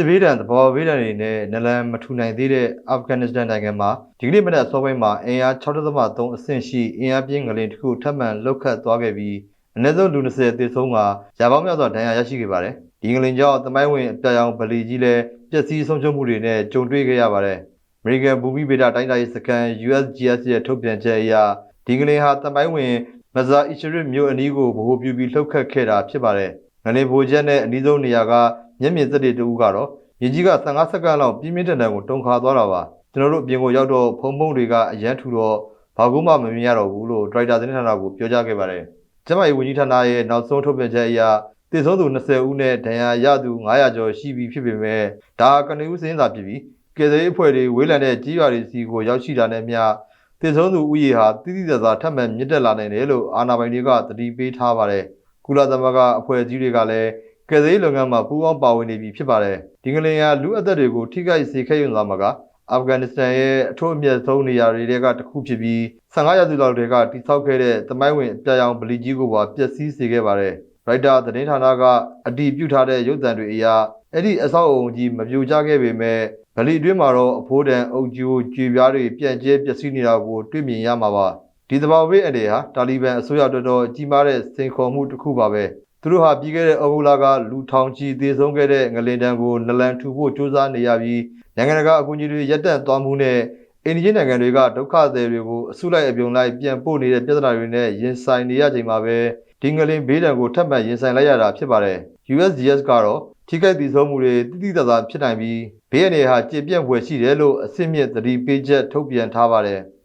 စစ်ဘေးဒဏ်သဘောဘေးဒဏ်တွေနဲ့နလန်မထူနိုင်သေးတဲ့အာဖဂန်နစ္စတန်နိုင်ငံမှာဒီကနေ့မနက်အစောပိုင်းမှာအင်အား6.3အဆင့်ရှိအင်အားပြင်းငလင်တစ်ခုထပ်မံလှုပ်ခတ်သွားခဲ့ပြီးအနည်းဆုံးလူ20သေဆုံးကရာပေါင်းများစွာဒဏ်ရာရရှိခဲ့ပါတယ်။ဒီငလင်ကြောင့်သမိုင်းဝင်အပြာရောင်ဗလီကြီးလည်းပျက်စီးဆုံးရှုံးမှုတွေနဲ့ကြုံတွေ့ခဲ့ရပါတယ်။ American ဘူမိဗေဒတိုင်းတိုင်းစကန် USGS ရဲ့ထုတ်ပြန်ချက်အရဒီငလင်ဟာသမိုင်းဝင်မဇာအီရှရစ်မြို့အနီးကိုဗဟိုပြုပြီးလှုပ်ခတ်ခဲ့တာဖြစ်ပါတယ်။ငလင်ဘိုချက်နဲ့အနီးဆုံးနေရာက မျက်မြင်သက်တွေတူကတော့မြေကြီးက15စက္ကန့်လောက်ပြင်းပြင်းထန်ထန်ကိုတုန်ခါသွားတာပါကျွန်တော်တို့အပြင်ကိုရောက်တော့ဖုံဖုံတွေကအရန်ထူတော့ဘာကူမှမမြင်ရတော့ဘူးလို့ဒရိုက်တာသတင်းဌာနကိုပြောကြားခဲ့ပါတယ်ကျမကြီးဝန်ကြီးဌာနရဲ့နောက်ဆုံးထုတ်ပြန်ချက်အရတည်ဆုံးသူ20ဦးနဲ့ဒဏ်ရာရသူ900ကျော်ရှိပြီဖြစ်ပေမဲ့ဒါကနေဦးစင်းသာဖြစ်ပြီးကယ်ဆယ်ရေးအဖွဲ့တွေဝေးလံတဲ့ကြီးရွာတွေစီကိုရောက်ရှိတာနဲ့မျှတည်ဆုံးသူဥယေဟာတိတိကျကျထပ်မံမြင့်တက်လာနိုင်တယ်လို့အာဏာပိုင်တွေကသတိပေးထားပါတယ်ကုလသမဂ္ဂအဖွဲ့အစည်းတွေကလည်း ကယ်ဆယ်ရေးလုပ်ငန်းမှာပူးပေါင်းပါဝင်နေပြီဖြစ်ပါတယ်ဒီငလင်ဟာလူအသက်တွေကိုထိခိုက်စေခဲ့ရုံသာမကအာဖဂန်နစ္စတန်ရဲ့အထွတ်အမြတ်ဆုံးနေရာတွေကတစ်ခုဖြစ်ပြီး15ရာစုလောက်တည်းကတိစောက်ခဲ့တဲ့သမိုင်းဝင်အပြာရောင်ဗလီကြီးကိုပါပျက်စီးစေခဲ့ပါတယ်ရိုက်တာသတင်းဌာနကအတည်ပြုထားတဲ့ရုပ်သံတွေအရအဲ့ဒီအဆောက်အုံကြီးမပြိုကျခဲ့ပေမဲ့ဗလီအတွင်းမှာတော့အဖိုးတန်အုပ်ကျိုးကြွေပြားတွေပြန့်ကျဲပျက်စီးနေတာကိုတွေ့မြင်ရမှာပါဒီသဘာဝဘေးအန္တရာယ်ဟာတာလီဘန်အစိုးရတော်တော်ကြီးမားတဲ့စိန်ခေါ်မှုတစ်ခုပါပဲ သူတို့ဟာပြီးခဲ့တဲ့ဩဂုတ်လကလူထောင်ချီသေဆုံးခဲ့တဲ့ငလင်တန်းကိုနလန်ထူဖို့ကြိုးစားနေရပြီးနိုင်ငံတကာအကူအညီတွေရပ်တန့်သွားမှုနဲ့အိန္ဒိယနိုင်ငံတွေကဒုက္ခသည်တွေကိုအစုလိုက်အပြုံလိုက်ပြန်ပို့နေတဲ့ပြဿနာတွေနဲ့ရင်ဆိုင်နေရချိန်မှာပဲဒီငလင်ဘေးဒဏ်ကိုထပ်မံရင်ဆိုင်လိုက်ရတာဖြစ်ပါတယ်။ USGS ကတော့ထိခိုက်တည်ဆုံးမှုတွေတိတိကျကျဖြစ်နိုင်ပြီးဘေးအနေဟာကျေပြန့်ဖွယ်ရှိတယ်လို့အစစ်မြစ်သတိပေးချက်ထုတ်ပြန်ထားပါတယ်။